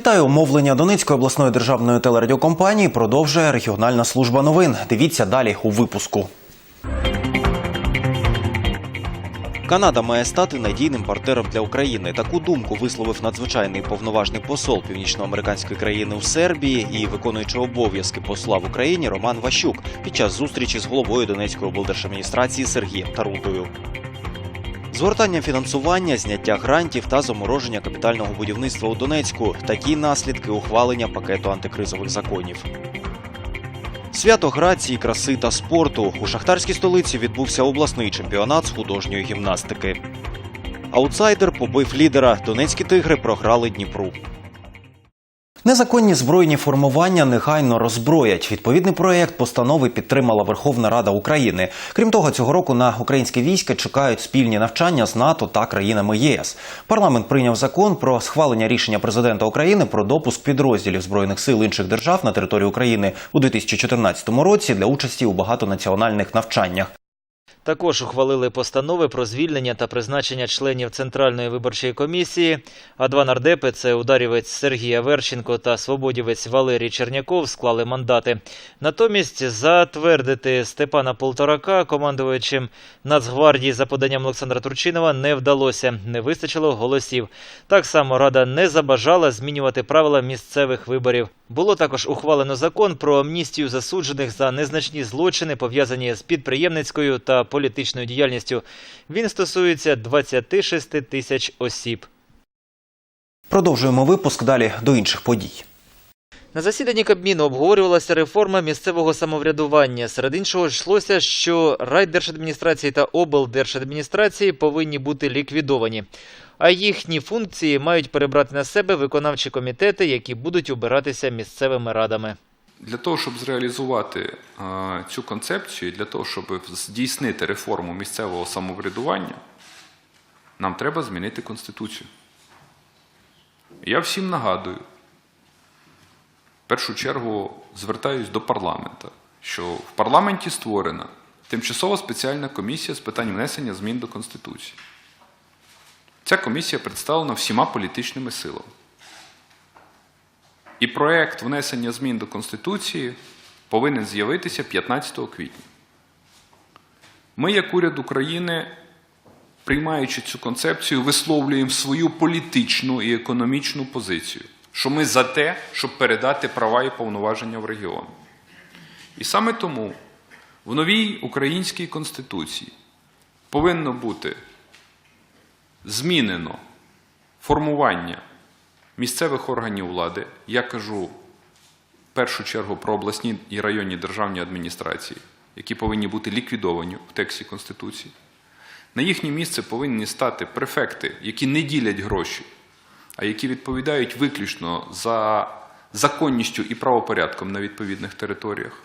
Вітаю, мовлення Донецької обласної державної телерадіокомпанії продовжує регіональна служба новин. Дивіться далі у випуску. Канада має стати надійним партнером для України. Таку думку висловив надзвичайний повноважний посол північноамериканської країни у Сербії і виконуючий обов'язки посла в Україні Роман Ващук під час зустрічі з головою Донецької облдержадміністрації Сергієм Тарутою. Згортання фінансування, зняття грантів та замороження капітального будівництва у Донецьку такі наслідки ухвалення пакету антикризових законів. Свято грації, краси та спорту у шахтарській столиці відбувся обласний чемпіонат з художньої гімнастики. Аутсайдер побив лідера. Донецькі тигри програли Дніпру. Незаконні збройні формування негайно роззброять. Відповідний проєкт постанови підтримала Верховна Рада України. Крім того, цього року на українське війська чекають спільні навчання з НАТО та країнами ЄС. Парламент прийняв закон про схвалення рішення президента України про допуск підрозділів збройних сил інших держав на територію України у 2014 році для участі у багатонаціональних навчаннях. Також ухвалили постанови про звільнення та призначення членів Центральної виборчої комісії. А два нардепи це ударівець Сергій Аверченко та свободівець Валерій Черняков склали мандати. Натомість затвердити Степана Полторака командувачем Нацгвардії за поданням Олександра Турчинова не вдалося. Не вистачило голосів. Так само рада не забажала змінювати правила місцевих виборів. Було також ухвалено закон про амністію засуджених за незначні злочини, пов'язані з підприємницькою та політичною діяльністю. Він стосується 26 тисяч осіб. Продовжуємо випуск далі до інших подій. На засіданні Кабміну обговорювалася реформа місцевого самоврядування. Серед іншого йшлося, що райдержадміністрації та облдержадміністрації повинні бути ліквідовані. А їхні функції мають перебрати на себе виконавчі комітети, які будуть обиратися місцевими радами. Для того, щоб зреалізувати цю концепцію, для того, щоб здійснити реформу місцевого самоврядування, нам треба змінити Конституцію. Я всім нагадую, в першу чергу звертаюсь до парламента, що в парламенті створена тимчасова спеціальна комісія з питань внесення змін до Конституції. Ця комісія представлена всіма політичними силами. І проект внесення змін до Конституції повинен з'явитися 15 квітня. Ми, як уряд України, приймаючи цю концепцію, висловлюємо свою політичну і економічну позицію, що ми за те, щоб передати права і повноваження в регіон. І саме тому в новій українській конституції повинно бути змінено формування місцевих органів влади, я кажу в першу чергу про обласні і районні державні адміністрації, які повинні бути ліквідовані в тексті Конституції. На їхнє місце повинні стати префекти, які не ділять гроші, а які відповідають виключно за законністю і правопорядком на відповідних територіях.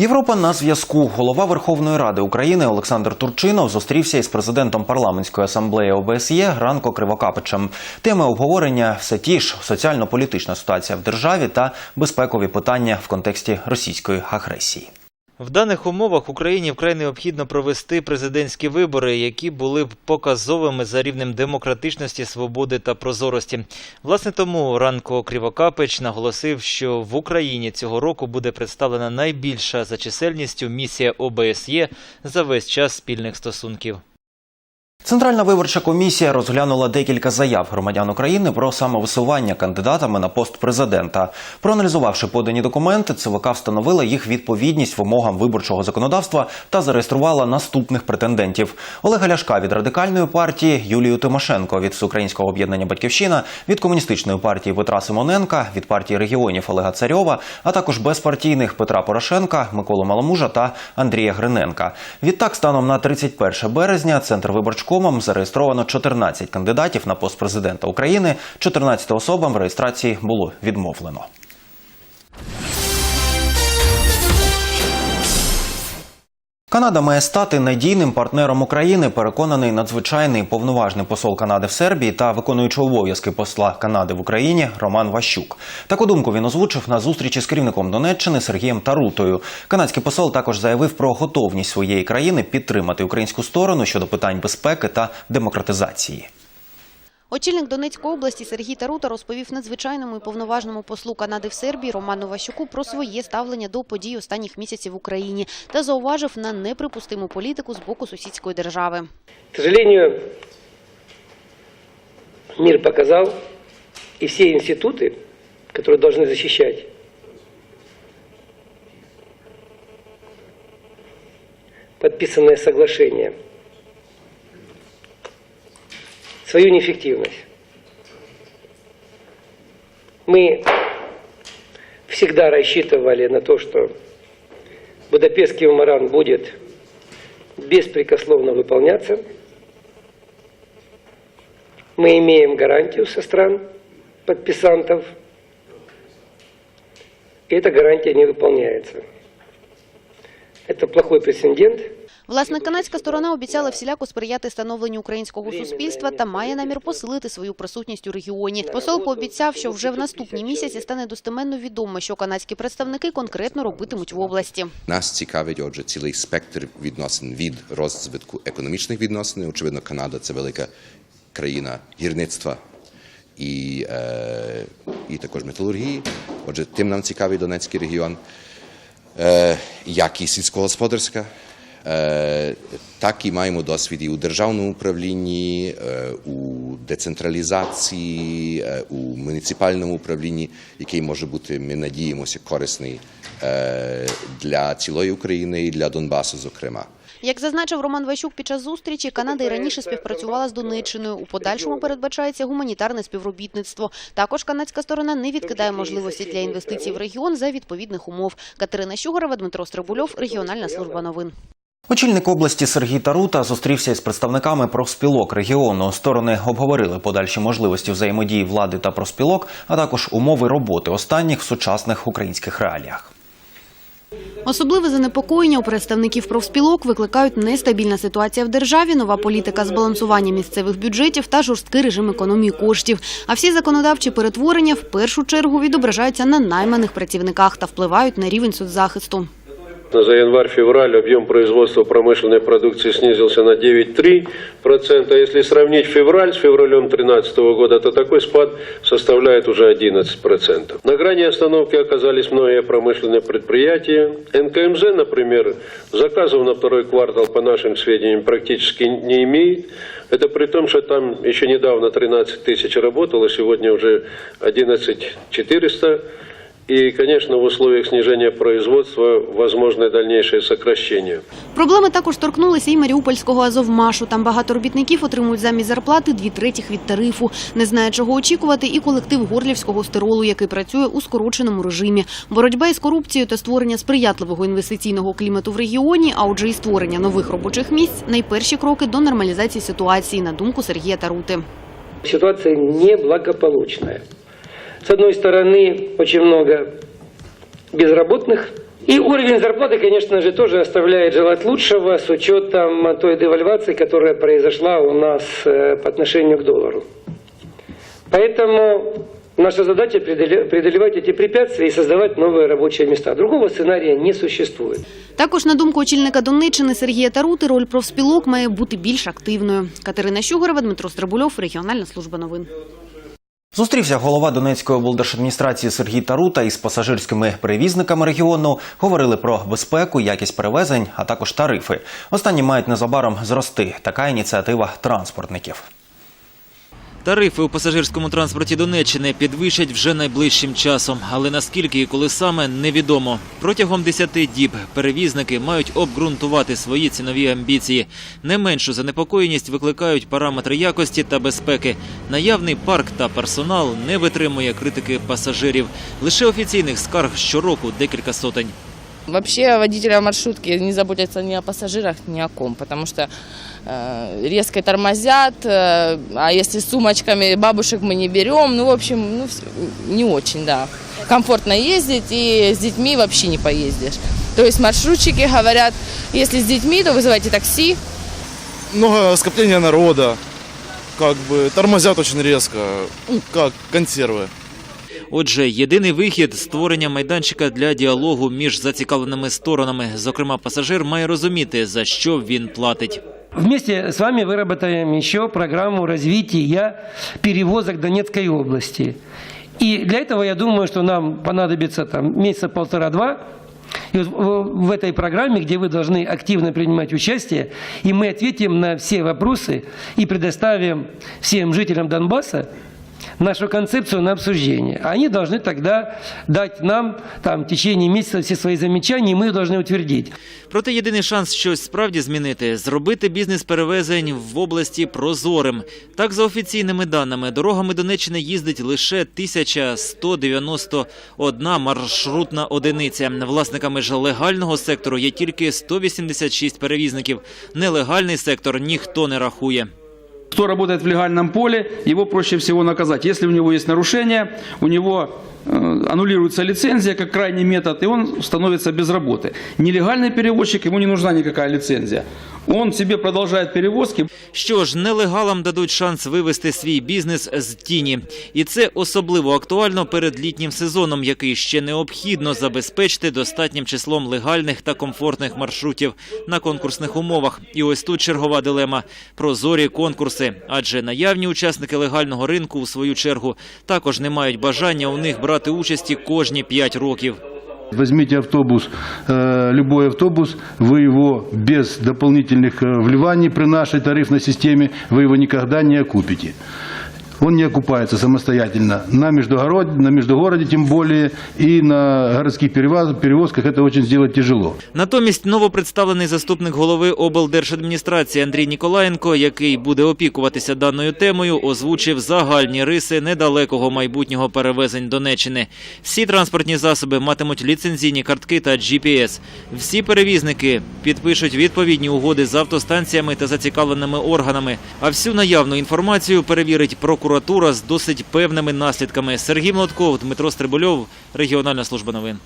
Європа на зв'язку. Голова Верховної Ради України Олександр Турчинов зустрівся із президентом парламентської асамблеї ОБСЄ Гранко Кривокапичем. Теми обговорення все ті ж соціально-політична ситуація в державі та безпекові питання в контексті російської агресії. В даних умовах Україні вкрай необхідно провести президентські вибори, які були б показовими за рівнем демократичності, свободи та прозорості. Власне тому Ранко Кривокапич наголосив, що в Україні цього року буде представлена найбільша за чисельністю місія ОБСЄ за весь час спільних стосунків. Центральна виборча комісія розглянула декілька заяв громадян України про самовисування кандидатами на пост президента. Проаналізувавши подані документи, ЦВК встановила їх відповідність вимогам виборчого законодавства та зареєструвала наступних претендентів: Олега Ляшка від радикальної партії, Юлію Тимошенко від Всеукраїнського об'єднання Батьківщина, від комуністичної партії Петра Симоненка, від партії регіонів Олега Царьова, а також безпартійних Петра Порошенка, Миколу Маламужа та Андрія Гриненка. Відтак, станом на 31 березня, центр виборчкомом зареєстровано 14 кандидатів на пост президента України. 14 особам в реєстрації було відмовлено. Канада має стати надійним партнером України. Переконаний надзвичайний повноважний посол Канади в Сербії та виконуючий обов'язки посла Канади в Україні Роман Ващук. Таку думку він озвучив на зустрічі з керівником Донеччини Сергієм Тарутою. Канадський посол також заявив про готовність своєї країни підтримати українську сторону щодо питань безпеки та демократизації. Очільник Донецької області Сергій Тарута розповів надзвичайному і повноважному послу Канади в Сербії Роману Ващуку про своє ставлення до подій останніх місяців в Україні та зауважив на неприпустиму політику з боку сусідської держави. К сожалению, мир показал, и все институты, которые должны защищать подписанное соглашение, Свою неэффективность. Мы всегда рассчитывали на то, что Будапештский меморандум будет беспрекословно выполняться. Мы имеем гарантию со стран подписантов, и эта гарантия не выполняется. Это плохой прецедент. Власне, канадська сторона обіцяла всіляко сприяти становленню українського суспільства та має намір посилити свою присутність у регіоні. Посол пообіцяв, що вже в наступні місяці стане достеменно відомо, що канадські представники конкретно робитимуть в області. Нас цікавить, отже, цілий спектр відносин від розвитку економічних відносин. Очевидно, Канада це велика країна гірництва і, е, і також металургії. Отже, тим нам цікавий Донецький регіон, е, як і сільськогосподарська. Е, Так і маємо досвід і у державному управлінні, е, у децентралізації, е, у муніципальному управлінні, який може бути, ми надіємося, корисний для цілої України і для Донбасу, зокрема. Як зазначив Роман Ващук під час зустрічі, Канада і раніше співпрацювала з Донеччиною. У подальшому передбачається гуманітарне співробітництво. Також канадська сторона не відкидає можливості для інвестицій в регіон за відповідних умов. Катерина Щугорова, Дмитро Стрибульов, Регіональна служба новин. Очільник області Сергій Тарута зустрівся із представниками профспілок регіону. Сторони обговорили подальші можливості взаємодії влади та профспілок, а також умови роботи останніх в сучасних українських реаліях. Особливе занепокоєння у представників профспілок викликають нестабільна ситуація в державі, нова політика збалансування місцевих бюджетів та жорсткий режим економії коштів. А всі законодавчі перетворення в першу чергу відображаються на найманих працівниках та впливають на рівень соцзахисту. За январь-февраль объем производства промышленной продукции снизился на 9,3%. Если сравнить февраль с февралем 2013 года, то такой спад составляет уже 11%. На грани остановки оказались многие промышленные предприятия. НКМЗ, например, заказов на второй квартал, по нашим сведениям, практически не имеет. Это при том, что там еще недавно 13 тысяч работало, сегодня уже 11 400. И, конечно, в условиях снижения производства возможны дальнейшее сокращение. Проблеми також торкнулися і Маріупольського Азовмашу. Там багато робітників отримують замість зарплати дві третіх від тарифу. Не знає, чого очікувати, і колектив Горлівського стиролу, який працює у скороченому режимі. Боротьба із корупцією та створення сприятливого інвестиційного клімату в регіоні, а отже, і створення нових робочих місць найперші кроки до нормалізації ситуації, на думку Сергія Тарути. Ситуация неблагополучная. С одной стороны, очень много безработных, и уровень зарплаты, конечно же, тоже оставляет желать лучшего с учетом той девальвации, которая произошла у нас э, по отношению к доллару. Поэтому наша задача преодоле- преодолевать эти препятствия и создавать новые рабочие места. Другого сценария не существует. Також, на думку очільника Донеччини Сергія Тарути, роль профспілок має бути більш активною. Катерина Щугорова, Дмитро Стрибульов, Регіональна служба новин. Зустрівся голова Донецької облдержадміністрації Сергій Тарута із пасажирськими перевізниками регіону. Говорили про безпеку, якість перевезень, а також тарифи. Останні мають незабаром зрости. Така ініціатива транспортників. Тарифи у пасажирському транспорті Донеччини підвищать вже найближчим часом, але наскільки і коли саме невідомо. Протягом 10 діб перевізники мають обґрунтувати свої цінові амбіції. Не меншу занепокоєність викликають параметри якості та безпеки. Наявний парк та персонал не витримує критики пасажирів. Лише офіційних скарг щороку декілька сотень. Вообще водители маршрутки не заботятся ни о пассажирах, ни о ком, потому что резко тормозят, э, а если с сумочками бабушек мы не берем, ну, в общем, ну, вс- не очень, да. Комфортно ездить, и с детьми вообще не поездишь. То есть маршрутчики говорят, если с детьми, то вызывайте такси, много скопления народа, как бы тормозят очень резко, ну, как консервы. Отже, єдиний вихід створення майданчика для діалогу між зацікавленими сторонами. Зокрема, пасажир має розуміти, за що він платить. Вместе с вами выработаем еще программу развития перевозок Донецкой области. И для этого, я думаю, что нам понадобится там, месяца полтора-два. И вот в этой программе, где вы должны активно принимать участие, и мы ответим на все вопросы и предоставим всем жителям Донбасса нашу концепцию на обсуждение. Они должны тогда дать нам там, в течение месяца все свои замечания, и мы их должны утвердить. Проте єдиний шанс щось справді змінити зробити бізнес перевезень в області прозорим. Так, за офіційними даними, дорогами Донеччини їздить лише 1191 маршрутна одиниця. Власниками ж легального сектору є тільки 186 перевізників. Нелегальний сектор ніхто не рахує. Кто работает в легальном поле, его проще всего наказать. Если у него есть нарушение, у него аннулируется лицензия как крайний метод, и он становится без работы. Нелегальный перевозчик, ему не нужна никакая лицензия. Он себе продолжает перевозки, Що ж, нелегалам дадуть шанс вивести свій бізнес з тіні, і це особливо актуально перед літнім сезоном, який ще необхідно забезпечити достатнім числом легальних та комфортних маршрутів на конкурсних умовах. І ось тут чергова дилема прозорі конкурси, адже наявні учасники легального ринку у свою чергу також не мають бажання у них брати участі кожні 5 років. Возьмите автобус, э, любой автобус, вы его без дополнительных э, вливаний при нашей тарифной системе, вы его никогда не окупите. Он не окупается самостоятельно на, междугород, на междугороде тем более, и на городских перевоз- перевозках это очень сделать тяжело. Натомість новопредставлений заступник голови облдержадміністрації Андрій Ніколаєнко, який буде опікуватися даною темою, озвучив загальні риси недалекого майбутнього перевезень Донеччини. Всі транспортні засоби матимуть ліцензійні картки та GPS. Всі перевізники підпишуть відповідні угоди з автостанціями та зацікавленими органами. А всю наявну інформацію перевірить прокуратура з досить певними наслідками. Сергій Молотков, Дмитро Стрибольов, регіональна служба новин.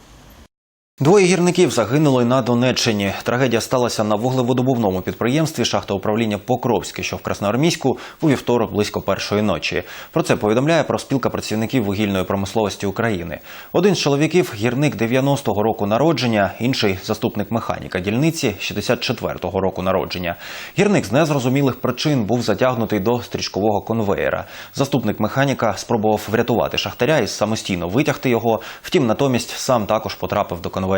Двоє гірників загинули на Донеччині. Трагедія сталася на вуглеводобувному підприємстві шахта управління Покровське, що в Красноармійську у вівторок близько першої ночі. Про це повідомляє проспілка працівників вугільної промисловості України. Один з чоловіків гірник 90-го року народження, інший заступник механіка дільниці 64-го року народження. Гірник з незрозумілих причин був затягнутий до стрічкового конвеєра. Заступник механіка спробував врятувати шахтаря і самостійно витягти його. Втім, натомість сам також потрапив до конвеєра.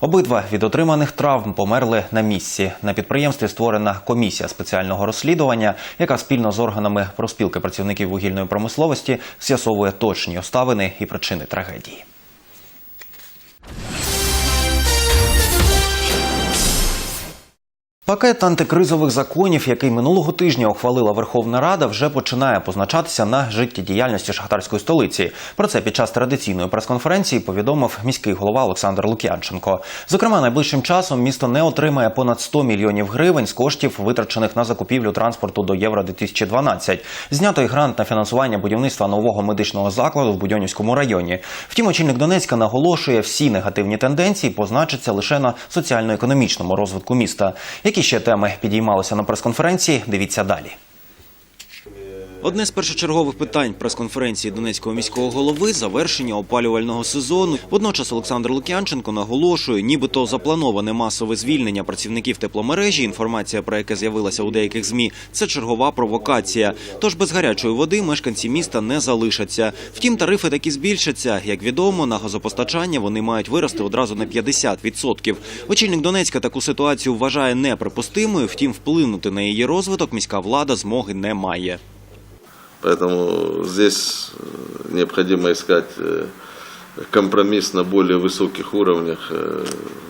Обидва від отриманих травм померли на місці. На підприємстві створена комісія спеціального розслідування, яка спільно з органами проспілки працівників вугільної промисловості з'ясовує точні обставини і причини трагедії. Пакет антикризових законів, який минулого тижня ухвалила Верховна Рада, вже починає позначатися на життєдіяльності шахтарської столиці. Про це під час традиційної прес-конференції повідомив міський голова Олександр Лук'янченко. Зокрема, найближчим часом місто не отримає понад 100 мільйонів гривень з коштів, витрачених на закупівлю транспорту до Євро 2012 Знято й грант на фінансування будівництва нового медичного закладу в Будьонівському районі. Втім, очільник Донецька наголошує, всі негативні тенденції позначаться лише на соціально-економічному розвитку міста. Які ще теми підіймалися на прес-конференції? Дивіться далі. Одне з першочергових питань прес-конференції Донецького міського голови завершення опалювального сезону. Водночас Олександр Лук'янченко наголошує, нібито заплановане масове звільнення працівників тепломережі. Інформація про яке з'явилася у деяких змі, це чергова провокація. Тож без гарячої води мешканці міста не залишаться. Втім, тарифи таки збільшаться. Як відомо, на газопостачання вони мають вирости одразу на 50%. Очільник Донецька таку ситуацію вважає неприпустимою. Втім, вплинути на її розвиток міська влада змоги не має. Поэтому здесь э, необходимо искать э, компромисс на более высоких уровнях, э,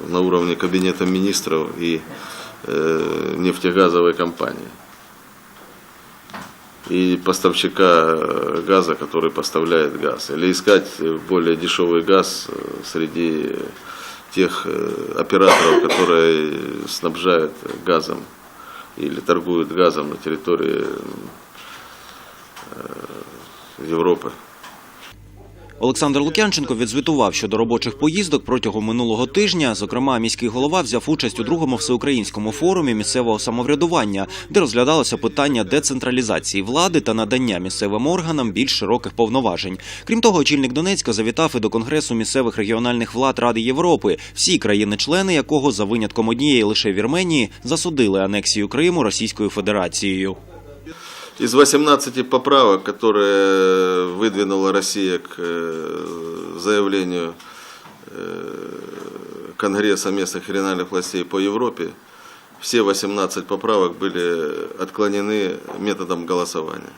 на уровне Кабинета министров и нефтегазовой компании. И поставщика газа, который поставляет газ. Или искать более дешевый газ среди тех операторов, которые снабжают газом или торгуют газом на территории Европы. Олександр Лук'янченко відзвітував щодо робочих поїздок протягом минулого тижня. Зокрема, міський голова взяв участь у другому всеукраїнському форумі місцевого самоврядування, де розглядалося питання децентралізації влади та надання місцевим органам більш широких повноважень. Крім того, очільник Донецька завітав і до Конгресу місцевих регіональних влад Ради Європи, всі країни-члени якого за винятком однієї лише Вірменії засудили анексію Криму Російською Федерацією. Из 18 поправок, которые выдвинула Россия к э, заявлению э, Конгресса местных региональных властей по Европе, все 18 поправок были отклонены методом голосования.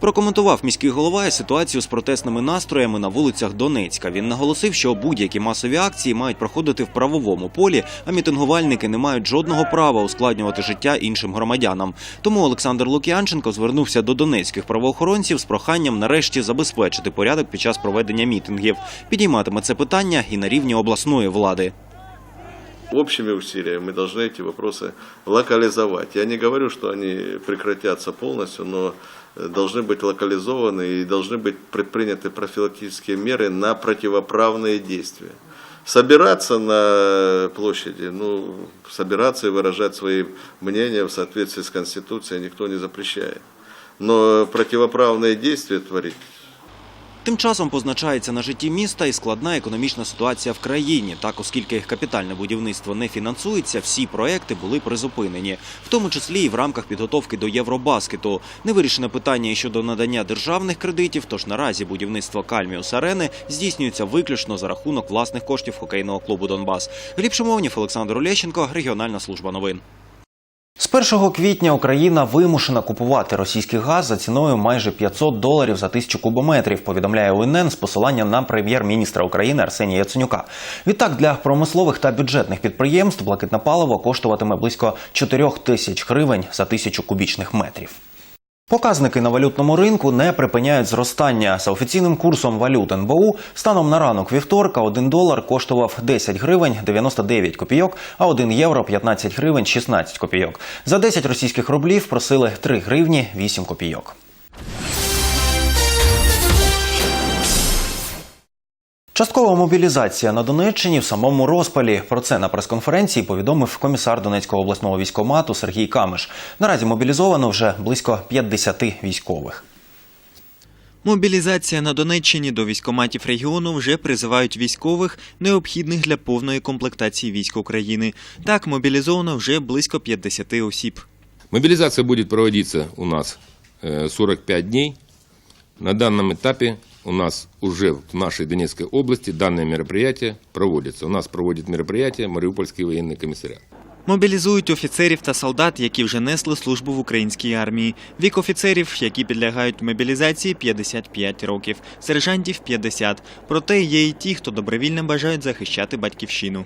Прокоментував міський голова ситуацію з протестними настроями на вулицях Донецька. Він наголосив, що будь-які масові акції мають проходити в правовому полі, а мітингувальники не мають жодного права ускладнювати життя іншим громадянам. Тому Олександр Лук'янченко звернувся до донецьких правоохоронців з проханням нарешті забезпечити порядок під час проведення мітингів. Підійматиме це питання і на рівні обласної влади. Общими усилиями мы должны эти вопросы локализовать. Я не говорю, что они прекратятся полностью, но э, должны быть локализованы и должны быть предприняты профилактические меры на противоправные действия. Собираться на площади, ну, собираться и выражать свои мнения в соответствии с Конституцией никто не запрещает. Но противоправные действия творить Тим часом позначається на житті міста і складна економічна ситуація в країні. Так, оскільки капітальне будівництво не фінансується, всі проекти були призупинені, в тому числі і в рамках підготовки до Євробаскету. Невирішене питання і щодо надання державних кредитів. Тож наразі будівництво Кальміус Арени здійснюється виключно за рахунок власних коштів хокейного клубу Донбас. Гліб Шимовнів, Олександр Олещенко, регіональна служба новин. З 1 квітня Україна вимушена купувати російський газ за ціною майже 500 доларів за тисячу кубометрів. Повідомляє УНН з посиланням на прем'єр-міністра України Арсенія Яценюка. Відтак для промислових та бюджетних підприємств блакитне паливо коштуватиме близько 4 тисяч гривень за тисячу кубічних метрів. Показники на валютному ринку не припиняють зростання. За офіційним курсом валют НБУ станом на ранок вівторка 1 долар коштував 10 гривень 99 копійок, а 1 євро 15 гривень 16 копійок. За 10 російських рублів просили 3 гривні 8 копійок. Часткова мобілізація на Донеччині в самому розпалі. Про це на прес-конференції повідомив комісар Донецького обласного військомату Сергій Камиш. Наразі мобілізовано вже близько 50 військових. Мобілізація на Донеччині до військоматів регіону вже призивають військових, необхідних для повної комплектації військ України. Так мобілізовано вже близько 50 осіб. Мобилизация будет проводиться у нас э, 45 дней. На данном этапе у нас уже в нашей Донецкой области данное мероприятие проводится. У нас проводит мероприятие Мариупольский военный комиссариат. Мобілізують офіцерів та солдат, які вже несли службу в українській армії. Вік офіцерів, які підлягають мобілізації, 55 років, сержантів 50. Проте є і ті, хто добровільно бажають захищати батьківщину.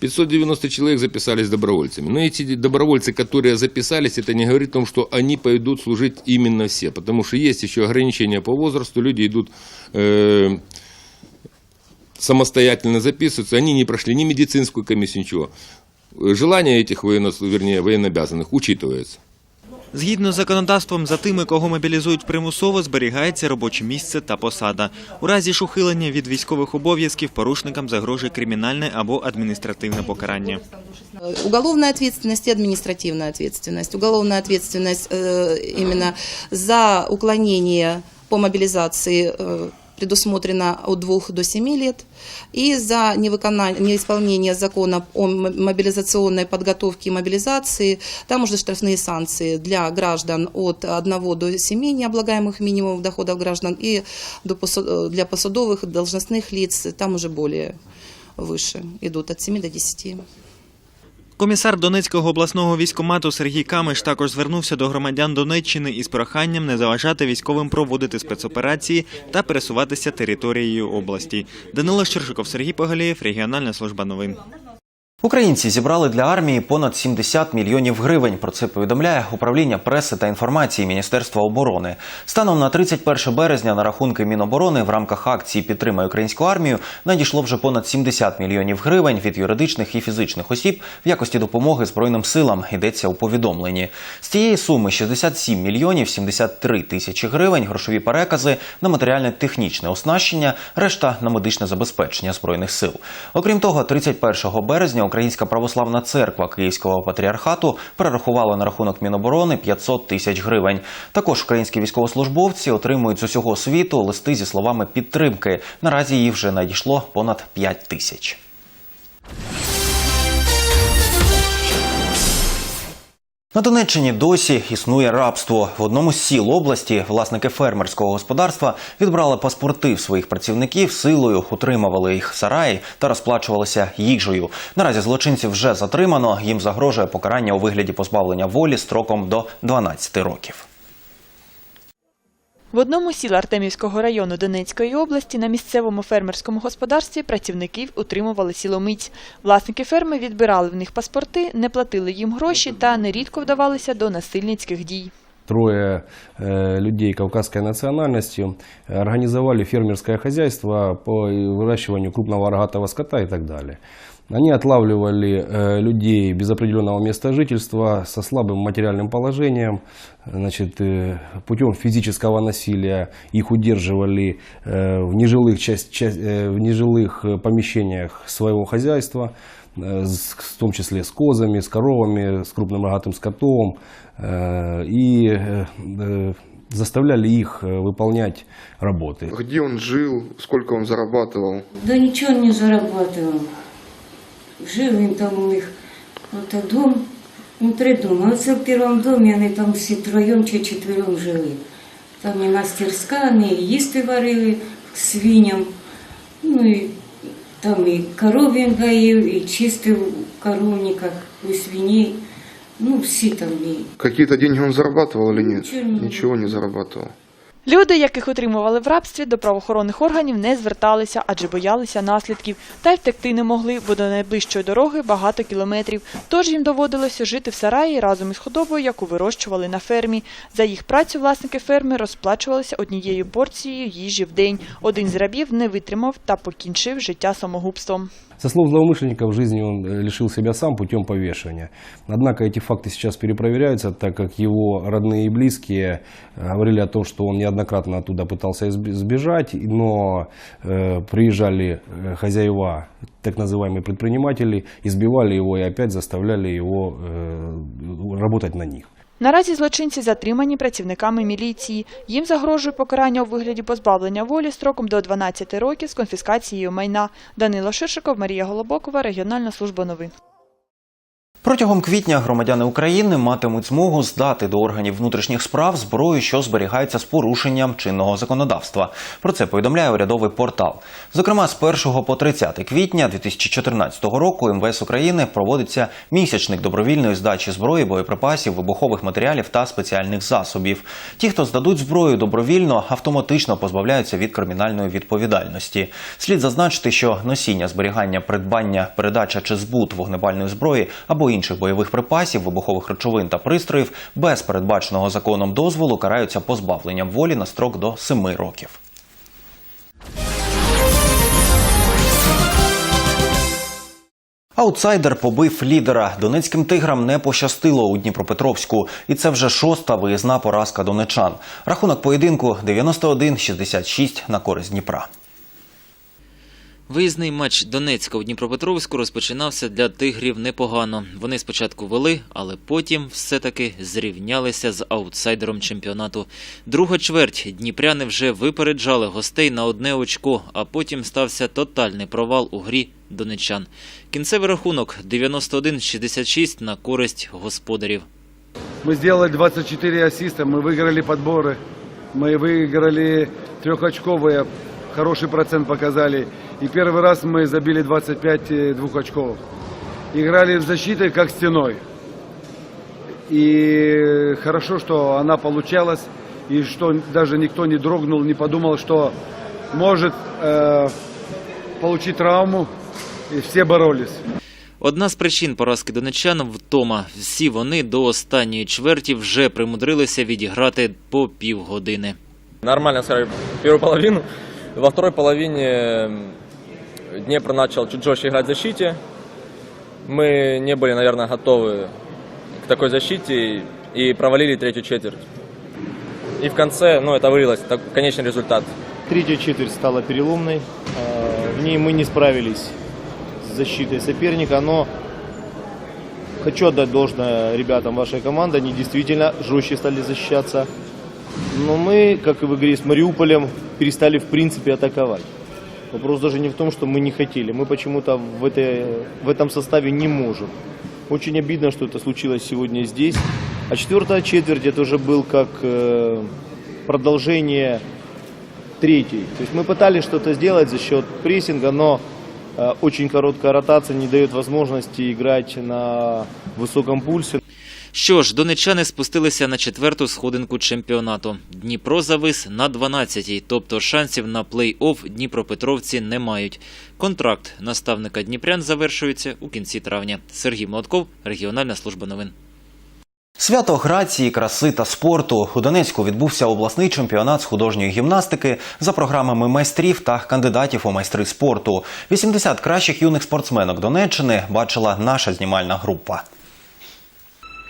590 человек записались добровольцами. Но эти добровольцы, которые записались, это не говорит о том, что они пойдут служить именно все. Потому что есть еще ограничения по возрасту. Люди идут э, самостоятельно записываются. Они не прошли ни медицинскую комиссию, ничего. Желание этих военно, вернее, военнообязанных учитывается. Згідно з законодавством, за тими, кого мобілізують примусово, зберігається робоче місце та посада. У разі ж ухилення від військових обов'язків порушникам загрожує кримінальне або адміністративне покарання. Уголовная ответственность и административная ответственность. Уголовная ответственность именно за уклонение по мобилизации э, предусмотрено от 2 до 7 лет. И за невыконание, неисполнение закона о м- мобилизационной подготовке и мобилизации, там уже штрафные санкции для граждан от 1 до 7 необлагаемых минимумов доходов граждан и до, посу- э, для посадовых должностных лиц, там уже более выше идут от 7 до 10. Комісар Донецького обласного військомату Сергій Камиш також звернувся до громадян Донеччини із проханням не заважати військовим проводити спецоперації та пересуватися територією області. Данила Щершиков, Сергій Погалієв, регіональна служба новин. Українці зібрали для армії понад 70 мільйонів гривень. Про це повідомляє управління преси та інформації Міністерства оборони. Станом на 31 березня на рахунки Міноборони в рамках акції Підтримай українську армію надійшло вже понад 70 мільйонів гривень від юридичних і фізичних осіб в якості допомоги збройним силам. Йдеться у повідомленні. З цієї суми 67 мільйонів 73 тисячі гривень грошові перекази на матеріальне технічне оснащення, решта на медичне забезпечення збройних сил. Окрім того, 31 березня Українська православна церква Київського патріархату перерахувала на рахунок Міноборони 500 тисяч гривень. Також українські військовослужбовці отримують з усього світу листи зі словами підтримки. Наразі їх вже надійшло понад 5 тисяч. На Донеччині досі існує рабство. В одному з сіл області власники фермерського господарства відбрали паспорти в своїх працівників силою, утримували їх сараї та розплачувалися їжею. Наразі злочинців вже затримано. Їм загрожує покарання у вигляді позбавлення волі строком до 12 років. В одному з сіл Артемівського району Донецької області на місцевому фермерському господарстві працівників утримували сіломиць. Власники ферми відбирали в них паспорти, не платили їм гроші та нерідко вдавалися до насильницьких дій. Трое э, людей кавказской национальности э, организовали фермерское хозяйство по выращиванию крупного рогатого скота и так далее. Они отлавливали э, людей без определенного места жительства, со слабым материальным положением, значит, э, путем физического насилия их удерживали э, в нежилых, часть, часть, э, в нежилых помещениях своего хозяйства, э, с- в том числе с козами, с коровами, с крупным рогатым скотом, э, и заставляли их выполнять работы. Где он жил, сколько он зарабатывал? Да ничего он не зарабатывал. Жив він там у них от дом, ну три дома. Оце в першому домі вони там всі троєм чи четвером жили. Там і мастерська, вони і їсти варили свиням. Ну і там і коров він гаїв, і чистив в коровниках у свиней. Ну, всі там Какие-то деньги он зарабатывал или нет? Ничего Ничего не зарабатывал. Люди, яких утримували в рабстві, до правоохоронних органів не зверталися, адже боялися наслідків. Та й втекти не могли, бо до найближчої дороги багато кілометрів. Тож їм доводилося жити в сараї разом із худобою, яку вирощували на фермі. За їх працю власники ферми розплачувалися однією порцією їжі в день. Один з рабів не витримав та покінчив життя самогубством. Со слов злоумышленника, в жизни он э, лишил себя сам путем повешения. Однако эти факты сейчас перепроверяются, так как его родные и близкие э, говорили о том, что он неоднократно оттуда пытался сбежать, но э, приезжали э, хозяева, так называемые предприниматели, избивали его и опять заставляли его э, работать на них. Наразі злочинці затримані працівниками міліції. Їм загрожує покарання у вигляді позбавлення волі строком до 12 років з конфіскацією майна. Данило Ширшиков, Марія Голобокова, Регіональна служба новин. Протягом квітня громадяни України матимуть змогу здати до органів внутрішніх справ зброю, що зберігається з порушенням чинного законодавства. Про це повідомляє урядовий портал. Зокрема, з 1 по 30 квітня 2014 року МВС України проводиться місячник добровільної здачі зброї, боєприпасів, вибухових матеріалів та спеціальних засобів. Ті, хто здадуть зброю добровільно, автоматично позбавляються від кримінальної відповідальності. Слід зазначити, що носіння, зберігання, придбання, передача чи збут вогнепальної зброї або інших бойових припасів, вибухових речовин та пристроїв без передбаченого законом дозволу караються позбавленням волі на строк до 7 років. Аутсайдер побив лідера. Донецьким тиграм не пощастило у Дніпропетровську, і це вже шоста виїзна поразка донечан. Рахунок поєдинку 91-66 на користь Дніпра. Виїзний матч Донецька у Дніпропетровську розпочинався для тигрів непогано. Вони спочатку вели, але потім все-таки зрівнялися з аутсайдером чемпіонату. Друга чверть дніпряни вже випереджали гостей на одне очко, а потім стався тотальний провал у грі донечан. Кінцевий рахунок 91-66 на користь господарів. Мы сделали 24 ассиста, мы выиграли подборы, мы выиграли трехочковые, хороший процент показали. И первый раз мы забили 25 э, двухочковых. Играли в защите как стеной. И хорошо, что она получалась, и что даже никто не дрогнул, не подумал, что может э, получить травму, и все боролись. Одна з причин поразки донечан – втома. Всі вони до останньої чверті вже примудрилися відіграти по півгодини. Нормально сыграли первую половину. Во второй половине м, Днепр начал чуть жестче играть в защите. Мы не были, наверное, готовы к такой защите и- провалили третью четверть. И в конце, ну, это вылилось, это конечный результат. Третья четверть стала переломной. Э, В ней мы не справились с защитой соперника, но хочу отдать должное ребятам вашей команды. Они действительно жестче стали защищаться. Но мы, как и в игре с Мариуполем, перестали в принципе атаковать. Вопрос даже не в том, что мы не хотели. Мы почему-то в, этой, в этом составе не можем. Очень обидно, что это случилось сегодня здесь. А четвертая четверть это уже был как э, продолжение третьей. То есть мы пытались что-то сделать за счет прессинга, но э, очень короткая ротация не дает возможности играть на высоком пульсе. Що ж, донечани спустилися на четверту сходинку чемпіонату. Дніпро завис на 12-й, тобто шансів на плей-офф дніпропетровці не мають. Контракт наставника Дніпрян завершується у кінці травня. Сергій Молотков, регіональна служба новин. Свято грації, краси та спорту у Донецьку відбувся обласний чемпіонат з художньої гімнастики за програмами майстрів та кандидатів у майстри спорту. 80 кращих юних спортсменок Донеччини бачила наша знімальна група.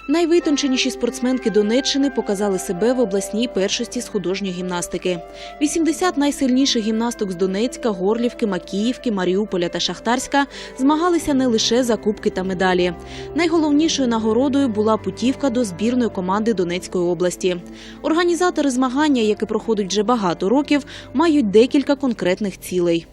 Найвитонченіші спортсменки Донеччини показали себе в обласній першості з художньої гімнастики. 80 найсильніших гімнасток з Донецька, Горлівки, Макіївки, Маріуполя та Шахтарська змагалися не лише за кубки та медалі. Найголовнішою нагородою була путівка до збірної команди Донецької області. Організатори змагання, яке проходить вже багато років, мають декілька конкретних цілей.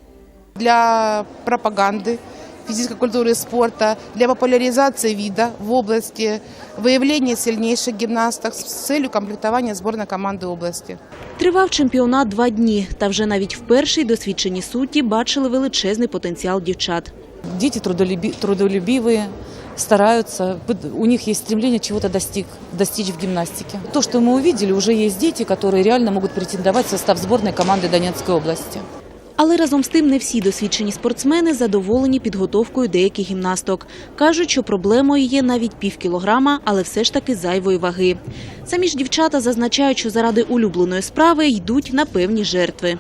для пропаганды физической культуры и спорта, для популяризации вида в области, выявления сильнейших гимнасток с целью комплектования сборной команды области. Тривав чемпіонат два дні, та вже навіть в перший досвідчені судді бачили величезний потенціал дівчат. Дети трудолюби- трудолюбивые, стараются, у них есть стремление чего-то достиг, достичь в гимнастике. То, что мы увидели, уже есть дети, которые реально могут претендовать в состав сборной команды Донецкой области. Але разом з тим не всі досвідчені спортсмени задоволені підготовкою деяких гімнасток. Кажуть, що проблемою є навіть пів кілограма, але все ж таки зайвої ваги. Самі ж дівчата зазначають, що заради улюбленої справи йдуть на певні жертви.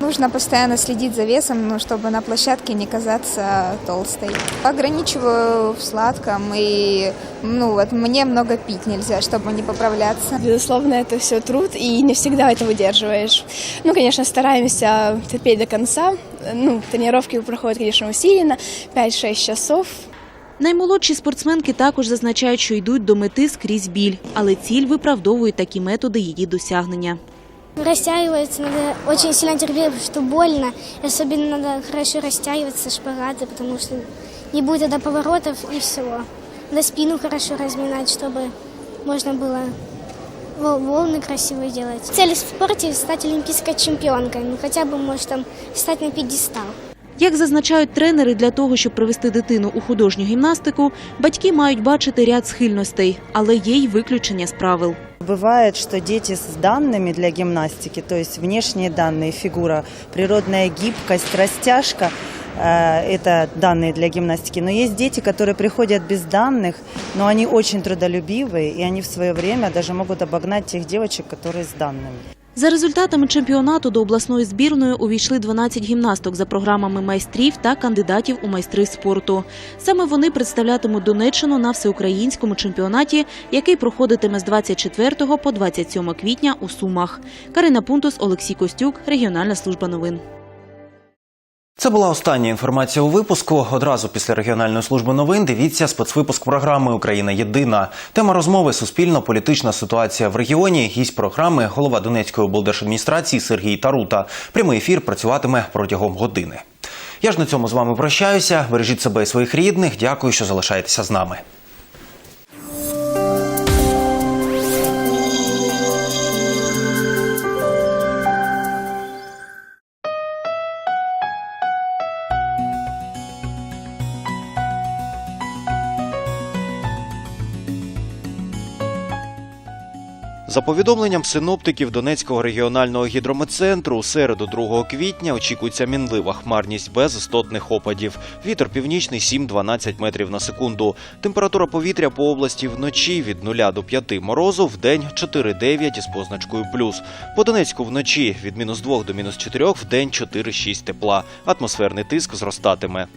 Нужно постоянно следить за весом, ну, чтобы на площадке не казаться толстой. Ограничиваю в сладком и, ну, вот мне много пить нельзя, чтобы не поправляться. Безусловно, это все труд, и не всегда это выдерживаешь. Ну, конечно, стараемся терпеть до конца. Ну, тренировки проходят, конечно, усиленно, 5-6 часов. Наймолодші спортсменки також зазначають, що йдуть до мети скрізь біль, але ціль виправдовують такі методи її досягнення. Растягиваться надо очень сильно терпеть, потому что больно. И особенно надо хорошо растягиваться, шпагаты, потому что не будет тогда поворотов и всего. Надо спину хорошо разминать, чтобы можно было вол- волны красивые делать. Цель в спорте – стать олимпийской чемпионкой. Ну, хотя бы, может, там, стать на пьедестал. Як зазначають тренери, для того, щоб привести дитину у художню гімнастику, батьки мають бачити ряд схильностей, але є й виключення з правил. Бывает, что дети с данными для гимнастики, то есть внешние данные, фигура, природная гибкость, растяжка, э, это данные для гимнастики. Но есть дети, которые приходят без данных, но они очень трудолюбивые, и они в свое время даже могут обогнать тех девочек, которые с данными. За результатами чемпіонату до обласної збірної увійшли 12 гімнасток за програмами майстрів та кандидатів у майстри спорту. Саме вони представлятимуть Донеччину на всеукраїнському чемпіонаті, який проходитиме з 24 по 27 квітня у Сумах. Карина Пунтус, Олексій Костюк, регіональна служба новин. Це була остання інформація у випуску. Одразу після регіональної служби новин дивіться спецвипуск програми Україна Єдина. Тема розмови Суспільно-політична ситуація в регіоні. Гість програми голова Донецької облдержадміністрації Сергій Тарута. Прямий ефір працюватиме протягом години. Я ж на цьому з вами прощаюся. Бережіть себе і своїх рідних. Дякую, що залишаєтеся з нами. За повідомленням синоптиків Донецького регіонального гідрометцентру, у середу 2 квітня очікується мінлива хмарність без істотних опадів. Вітер північний 7-12 метрів на секунду. Температура повітря по області вночі від 0 до 5 морозу, в день 4-9 із позначкою плюс. По Донецьку вночі від мінус 2 до мінус 4, в день 4-6 тепла. Атмосферний тиск зростатиме.